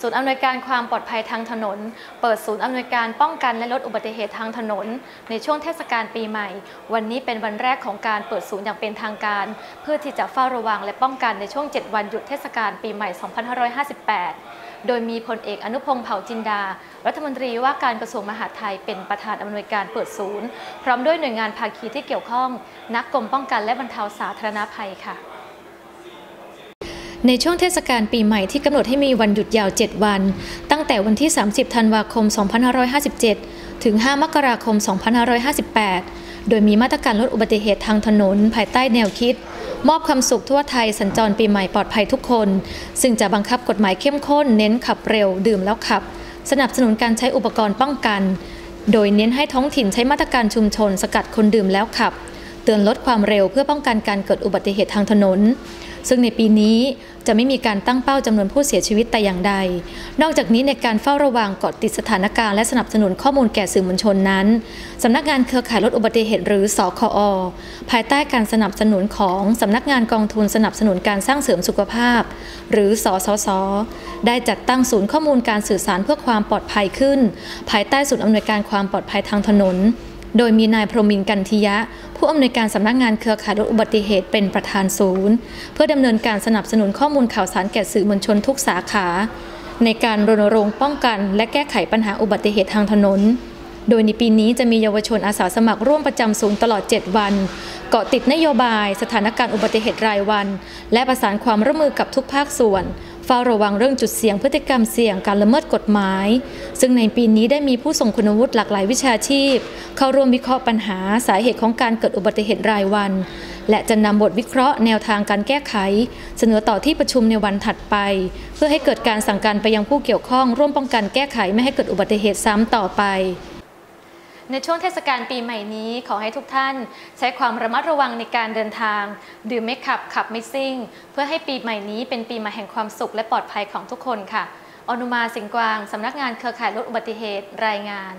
ศูนย์อำนวยการความปลอดภัยทางถนน เปิดศูนย์อำนวยการป้องกันและลดอุบัติเหตุทางถนน ในช่วงเทศกาลปีใหม่ วันนี้เป็นวันแรกของการเปิดศูนย์อย่างเป็นทางการ เพื่อที่จะเฝ้าระวังและป้องกันในช่วง 7 วันหยุดเทศกาลปีใหม่ 2558 โดยมีพลเอกอนุพงศ์เผ่าจินดา รัฐมนตรีว่าการกระทรวงมหาดไทยเป็นประธานอำนวยการเปิดศูนย์ พร้อมด้วยหน่วยงานภาคีที่เกี่ยวข้อง นักกรมป้องกันและบรรเทาสาธารณภัยค่ะ ในช่วงเทศกาลปีใหม่ที่กำหนดให้มีวันหยุดยาว 7 วัน ตั้งแต่วันที่ 30 ธันวาคม 2557 ถึง 5 มกราคม 2558 โดยมีมาตรการลดอุบัติเหตุทางถนน ภายใต้แนวคิด มอบความสุขทั่วไทยสัญจรปีใหม่ปลอดภัยทุกคน ซึ่งจะบังคับกฎหมายเข้มข้น เน้นขับเร็ว ดื่มแล้วขับ สนับสนุนการใช้อุปกรณ์ป้องกัน โดยเน้นให้ท้องถิ่นใช้มาตรการชุมชน สกัดคนดื่มแล้วขับ ตือนลดความเร็วเพื่อป้องกันการเกิดอุบัติเหตุทางถนน ซึ่งในปีนี้จะไม่มีการตั้งเป้าจำนวนผู้เสียชีวิตแต่อย่างใด นอกจากนี้ในการเฝ้าระวังเกาะติดสถานการณ์และสนับสนุนข้อมูลแก่สื่อมวลชนนั้นสำนักงานเครือข่ายลดอุบัติเหตุหรือสคอ ภายใต้การสนับสนุนของสำนักงานกองทุนสนับสนุนการสร้างเสริมสุขภาพ หรือสสส ได้จัดตั้งศูนย์ข้อมูลการสื่อสารเพื่อความปลอดภัยขึ้น ภายใต้ศูนย์อำนวยการความปลอดภัยทางถนน โดยมีนายพรหมินกันทิยะ ผู้อำนวยการสำนักงานเครือข่ายลดอุบัติเหตุเป็นประธานศูนย์ เพื่อดำเนินการสนับสนุนข้อมูลข่าวสารแก่สื่อมวลชนทุกสาขา ในการรณรงค์ป้องกัน และแก้ไขปัญหาอุบัติเหตุทางถนน โดยในปีนี้จะมีเยาวชนอาสาสมัครร่วมประจำศูนย์ตลอด 7 วัน เกาะติดนโยบาย สถานการณ์อุบัติเหตุรายวัน และประสานความร่วมมือกับทุกภาคส่วน เฝ้าระวังเรื่องจุดเสี่ยงพฤติกรรมเสี่ยงการละเมิดกฎหมาย ซึ่งในปีนี้ได้มีผู้ทรงคุณวุฒิหลากหลายวิชาชีพ เข้าร่วมวิเคราะห์ปัญหาสาเหตุของการเกิดอุบัติเหตุรายวัน และจะนำบทวิเคราะห์แนวทางการแก้ไข เสนอต่อที่ประชุมในวันถัดไป เพื่อให้เกิดการสั่งการไปยังผู้เกี่ยวข้อง ร่วมป้องกันแก้ไขไม่ให้เกิดอุบัติเหตุซ้ำต่อไป ในช่วงเทศกาลปีใหม่นี้ขอให้ทุกท่าน ใช้ความระมัดระวังในการเดินทาง ดื่มไม่ขับขับไม่ซิ่ง เพื่อให้ปีใหม่นี้เป็นปีใหม่แห่งความสุขและปลอดภัยของทุกคนค่ะ อนุมาสิงกวาง สำนักงานเครือข่ายลดอุบัติเหตุรายงาน